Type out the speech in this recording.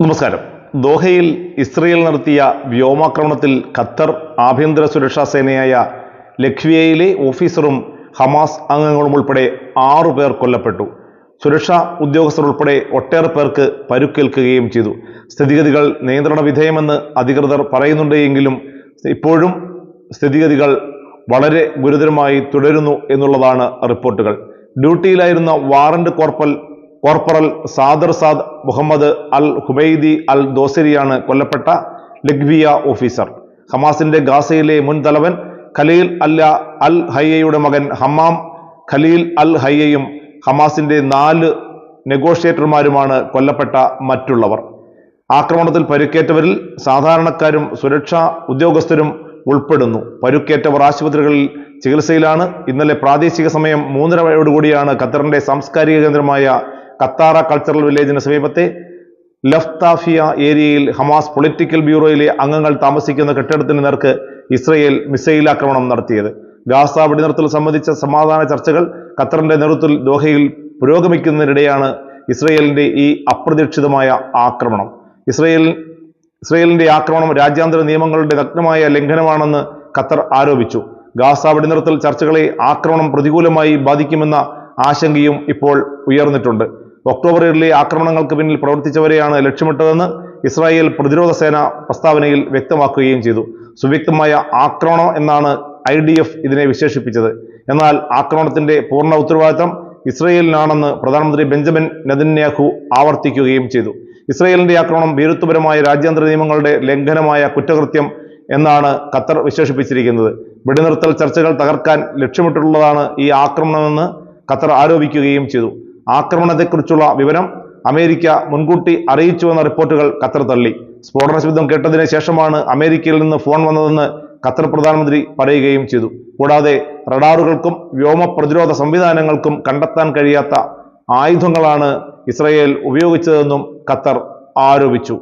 നമസ്കാരം. ദോഹയിൽ ഇസ്രയേൽ നടത്തിയ വ്യോമാക്രമണത്തിൽ ഖത്തർ ആഭ്യന്തര സുരക്ഷാ സേനയായ ലഖ്വിയയിലെ ഓഫീസറും ഹമാസ് അംഗങ്ങളും ഉൾപ്പെടെ ആറു പേർ കൊല്ലപ്പെട്ടു. സുരക്ഷാ ഉദ്യോഗസ്ഥർ ഉൾപ്പെടെ ഒട്ടേറെ പേർക്ക് പരുക്കേൽക്കുകയും ചെയ്തു. സ്ഥിതിഗതികൾ നിയന്ത്രണ വിധേയമെന്ന് അധികൃതർ പറയുന്നുണ്ടെങ്കിലും ഇപ്പോഴും സ്ഥിതിഗതികൾ വളരെ ഗുരുതരമായി തുടരുന്നു എന്നുള്ളതാണ് റിപ്പോർട്ടുകൾ. ഡ്യൂട്ടിയിലായിരുന്ന warrant corporal corporal സാദർ Saad Muhammad al Hubaidi al ദോസരിയാണ് കൊല്ലപ്പെട്ട ലഗ്വിയ ഓഫീസർ. ഹമാസിന്റെ ഗാസയിലെ മുൻ തലവൻ ഖലീൽ അല്ല അൽ ഹയ്യയുടെ മകൻ ഹമ്മാം. ഖലീൽ അൽ ഹയ്യയും ഹമാസിന്റെ നാല് നെഗോഷിയേറ്റർമാരുമാണ് കൊല്ലപ്പെട്ട മറ്റുള്ളവർ. ആക്രമണത്തിൽ പരുക്കേറ്റവരിൽ സാധാരണക്കാരും സുരക്ഷാ ഉദ്യോഗസ്ഥരും ഉൾപ്പെടുന്നു. പരുക്കേറ്റവർ ആശുപത്രികളിൽ ചികിത്സയിലാണ്. ഇന്നലെ പ്രാദേശിക സമയം മൂന്നരയോടുകൂടിയാണ് ഖത്തറിന്റെ സാംസ്കാരിക കേന്ദ്രമായ കത്താറ കൾച്ചറൽ വില്ലേജിന് സമീപത്തെ ലഫ്താഫിയ ഏരിയയിൽ ഹമാസ് പൊളിറ്റിക്കൽ ബ്യൂറോയിലെ അംഗങ്ങൾ താമസിക്കുന്ന കെട്ടിടത്തിന് നേർക്ക് ഇസ്രയേൽ മിസൈൽ ആക്രമണം നടത്തിയത്. ഗാസ വെടിനിർത്തൽ സംബന്ധിച്ച സമാധാന ചർച്ചകൾ ഖത്തറിന്റെ നേതൃത്വത്തിൽ ദോഹയിൽ പുരോഗമിക്കുന്നതിനിടെയാണ് ഇസ്രയേലിന്റെ ഈ അപ്രതീക്ഷിതമായ ആക്രമണം. ഇസ്രയേൽ ഇസ്രയേലിന്റെ ആക്രമണം രാജ്യാന്തര നിയമങ്ങളുടെ നഗ്നമായ ലംഘനമാണെന്ന് ഖത്തർ ആരോപിച്ചു. ഗാസ വെടിനിർത്തൽ ചർച്ചകളെ ആക്രമണം പ്രതികൂലമായി ബാധിക്കുമെന്ന ആശങ്കയും ഇപ്പോൾ ഉയർന്നിട്ടുണ്ട്. ഒക്ടോബർ ഏഴിലെ ആക്രമണങ്ങൾക്ക് പിന്നിൽ പ്രവർത്തിച്ചവരെയാണ് ലക്ഷ്യമിട്ടതെന്ന് ഇസ്രായേൽ പ്രതിരോധ സേന പ്രസ്താവനയിൽ വ്യക്തമാക്കുകയും ചെയ്തു. സുവ്യക്തമായ ആക്രമണം എന്നാണ് ഐ ഡി എഫ് ഇതിനെ വിശേഷിപ്പിച്ചത്. എന്നാൽ ആക്രമണത്തിന്റെ പൂർണ ഉത്തരവാദിത്തം ഇസ്രയേലിനാണെന്ന് പ്രധാനമന്ത്രി ബെഞ്ചമിൻ നെതന്യാഹു ആവർത്തിക്കുകയും ചെയ്തു. ഇസ്രയേലിന്റെ ആക്രമണം ഭീരുത്വപരമായ രാജ്യാന്തര നിയമങ്ങളുടെ ലംഘനമായ കുറ്റകൃത്യം എന്നാണ് ഖത്തർ വിശേഷിപ്പിച്ചിരിക്കുന്നത്. വെടിനിർത്തൽ ചർച്ചകൾ തകർക്കാൻ ലക്ഷ്യമിട്ടുള്ളതാണ് ഈ ആക്രമണമെന്ന് ഖത്തർ ആരോപിക്കുകയും ചെയ്തു. ആക്രമണത്തെക്കുറിച്ചുള്ള വിവരം അമേരിക്ക മുൻകൂട്ടി അറിയിച്ചുവെന്ന റിപ്പോർട്ടുകൾ ഖത്തർ തള്ളി. സ്ഫോടന ശബ്ദം കേട്ടതിന് ശേഷമാണ് അമേരിക്കയിൽ നിന്ന് ഫോൺ വന്നതെന്ന് ഖത്തർ പ്രധാനമന്ത്രി പറയുകയും ചെയ്തു. കൂടാതെ റഡാറുകൾക്കും വ്യോമ പ്രതിരോധ സംവിധാനങ്ങൾക്കും കണ്ടെത്താൻ കഴിയാത്ത ആയുധങ്ങളാണ് ഇസ്രയേൽ ഉപയോഗിച്ചതെന്നും ഖത്തർ ആരോപിച്ചു.